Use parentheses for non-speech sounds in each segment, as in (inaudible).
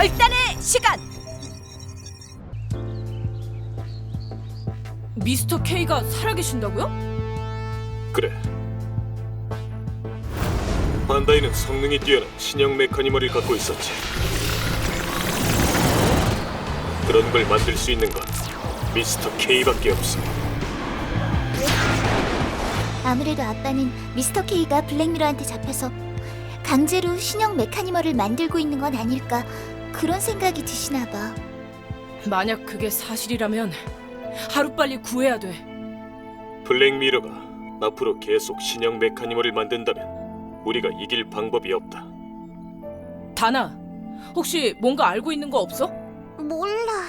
결단의 시간. 미스터 K가 살아계신다고요? 그래. 반다이는 성능이 뛰어난 신형 메카니멀을 갖고 있었지. 그런 걸 만들 수 있는 건 미스터 K밖에 없어. 아무래도 아빠는 미스터 K가 블랙미러한테 잡혀서 강제로 신형 메카니멀을 만들고 있는 건 아닐까 그런 생각이 드시나 봐. 만약 그게 사실이라면 하루빨리 구해야 돼. 블랙미러가 앞으로 계속 신형 메카니멀을 만든다면 우리가 이길 방법이 없다. 다나, 혹시 뭔가 알고 있는 거 없어? 몰라.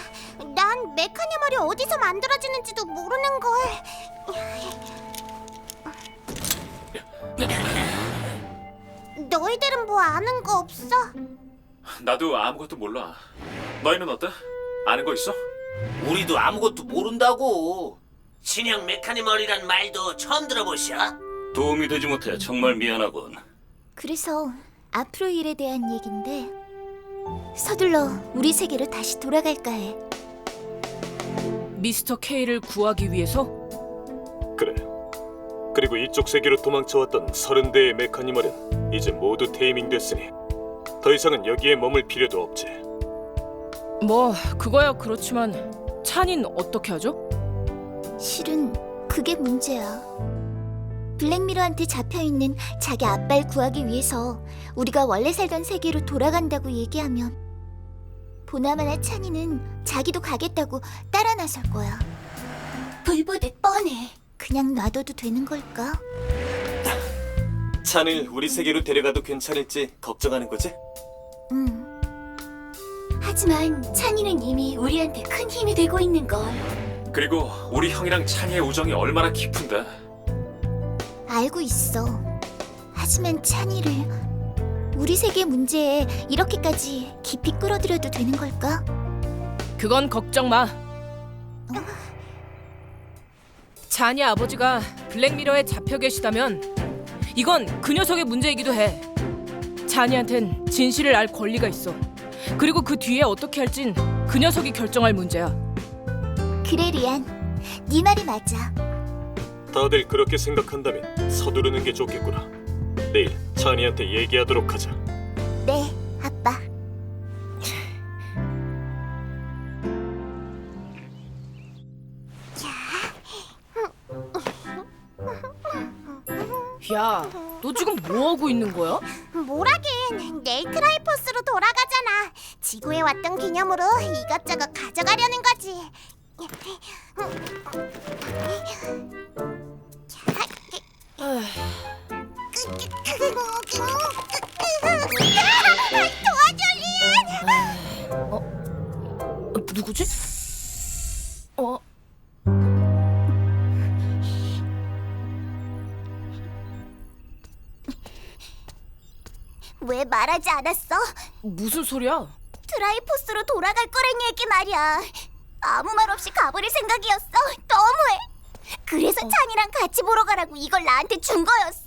난 메카니멀이 어디서 만들어지는지도 모르는 걸. 너희들은 뭐 아는 거 없어? 나도 아무것도 몰라. 너희는 어때? 아는 거 있어? 우리도 아무것도 모른다고. 신형 메카니멀이란 말도 처음 들어보셔? 도움이 되지 못해 정말 미안하군. 그래서 앞으로 일에 대한 얘긴데 서둘러 우리 세계로 다시 돌아갈까 해. 미스터 K를 구하기 위해서? 그래. 그리고 이쪽 세계로 도망쳐왔던 서른 대의 메카니멀은 이제 모두 테이밍됐으니 더 이상은 여기에 머물 필요도 없지. 뭐 그거야 그렇지만 찬인 어떻게 하죠? 실은 그게 문제야. 블랙미러한테 잡혀 있는 자기 아빠를 구하기 위해서 우리가 원래 살던 세계로 돌아간다고 얘기하면 보나마나 찬이는 자기도 가겠다고 따라 나설 거야. 불보듯 뻔해. 그냥 놔둬도 되는 걸까? 찬을 우리 세계로 데려가도 괜찮을지 걱정하는 거지? 응. 하지만 찬이는 이미 우리한테 큰 힘이 되고 있는 걸. 그리고 우리 형이랑 찬이의 우정이 얼마나 깊은데. 알고 있어. 하지만 찬이를 우리 세계 문제에 이렇게까지 깊이 끌어들여도 되는 걸까? 그건 걱정 마. 찬이 아버지가 블랙미러에 잡혀 계시다면 이건 그 녀석의 문제이기도 해. 찬이한텐 진실을 알 권리가 있어. 그리고 그 뒤에 어떻게 할진 그 녀석이 결정할 문제야. 그래 리안, 네 말이 맞아. 다들 그렇게 생각한다면 서두르는 게 좋겠구나. 내일 찬이한테 얘기하도록 하자. 네, 아빠. 야, 너 지금 뭐 하고 있는 거야? 뭐라긴 내일 트라이포스로 돌아가잖아. 지구에 왔던 기념으로 이것저것 가져가려는 거지. 도와줘 리안. 어, 누구지? 어, 말하지 않았어? 무슨 소리야? 트라이포스로 돌아갈 거란 얘기 말이야. 아무 말 없이 가버릴 생각이었어. 너무해. 그래서 찬이랑 같이 보러 가라고 이걸 나한테 준 거였어.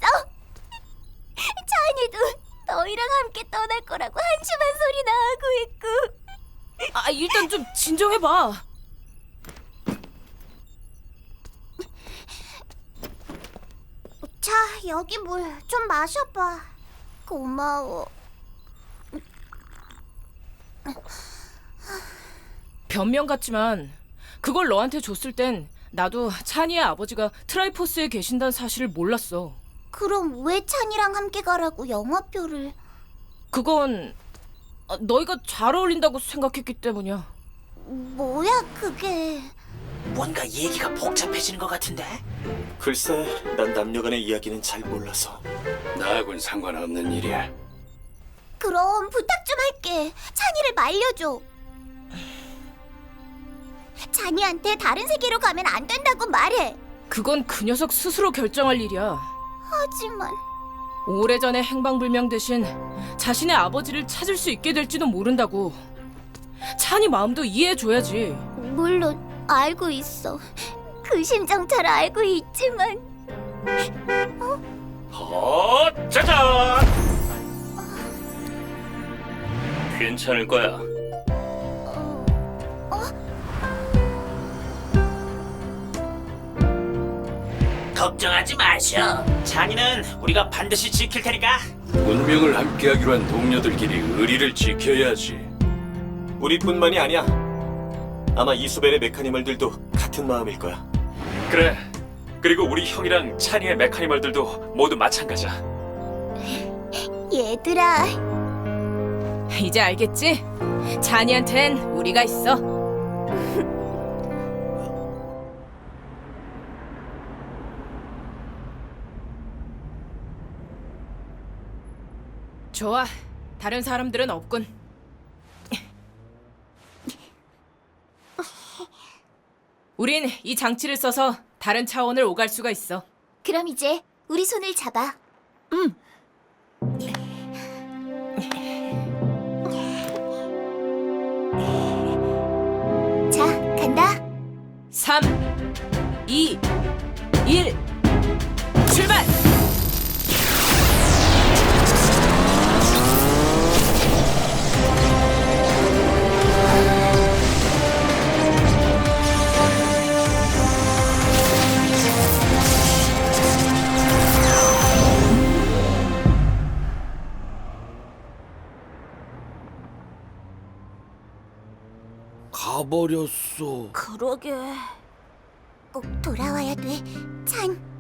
찬이도 너희랑 함께 떠날 거라고 한심한 소리나 하고 있고. 아, 일단 좀 진정해봐. 자, 여기 물 좀 마셔봐. 고마워. 변명 같지만 그걸 너한테 줬을 땐 나도 찬이의 아버지가 트라이포스에 계신다는 사실을 몰랐어. 그럼 왜 찬이랑 함께 가라고 영화표를? 그건 아, 너희가 잘 어울린다고 생각했기 때문이야. 뭐야 그게? 뭔가 얘기가 복잡해지는 것 같은데? 글쎄, 난 남녀간의 이야기는 잘 몰라서. 나하고는 상관없는 일이야. 그럼 부탁 좀 할게. 찬이를 말려줘. 찬이한테 다른 세계로 가면 안 된다고 말해. 그건 그 녀석 스스로 결정할 일이야. 하지만 오래전에 행방불명 대신 자신의 아버지를 찾을 수 있게 될지도 모른다고. 찬이 마음도 이해해줘야지. 물론 알고 있어. 그 심정 잘 알고 있지만 어? 헛! 짜잔! 괜찮을 거야. 어? 어? 걱정하지 마셔. 장인은 우리가 반드시 지킬 테니까. 운명을 함께하기로 한 동료들끼리 의리를 지켜야지. 우리뿐만이 아니야. 아마 이수벨의 메카니멀들도 같은 마음일 거야. 그래. 그리고 우리 형이랑 찬이의 메카니멀들도 모두 마찬가지야. 얘들아, 이제 알겠지? 자니한텐 우리가 있어. (laughs) 좋아. 다른 사람들은 없군. 우린 이 장치를 써서 다른 차원을 오갈 수가 있어. 그럼 이제 우리 손을 잡아. 응. 자, 간다. 3, 2, 1, 가버렸어. 그러게. 꼭 돌아와야 돼. 찬.